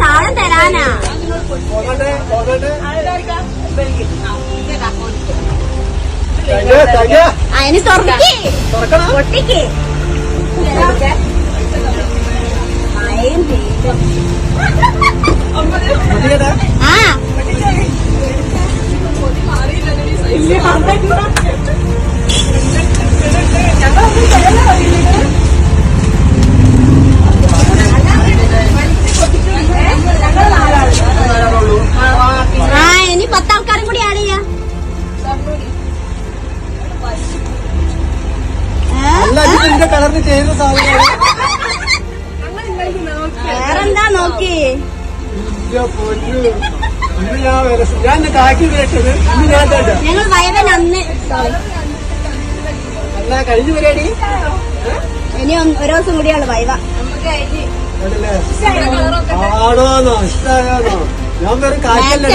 സാധനം തരാനാ. അതിന് തുറക്കി. പൊട്ടിക്ക്. ആ. ഇല്ല കളറിന് ചെയ്യുന്ന സാധനം വേറെന്താ നോക്കി? ഞാൻ കാക്കി കേട്ടത് ഞങ്ങൾ വയവൻ അന്ന്. അല്ല കഴിഞ്ഞു പരിപാടി? ഇനി ഒരു ദിവസം കൂടിയാണ് വൈവ ആടോന്നോ ആണോന്നോ ഇഷ്ടായോന്നോ ഞാൻ വെറും കാക്കല്ലേ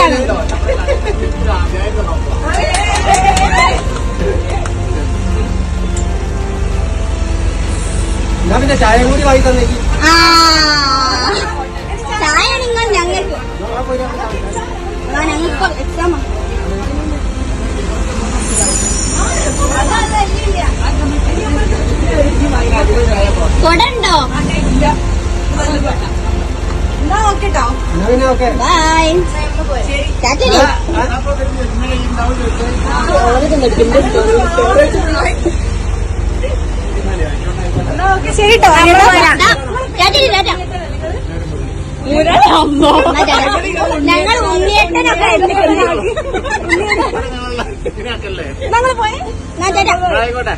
പിന്നെ ചായ കൂടി വാങ്ങി തന്നേക്ക് ആ ചായ നിങ്ങൾ ഞങ്ങൾക്ക് ബൈ ഞങ്ങൾക്ക് എക്സാം കൊടണ്ടോ എന്നാ ഞങ്ങൾ ഉണ്ണിയേട്ടനൊക്കെ ഞങ്ങൾ പോയി. ആയിക്കോട്ടെ.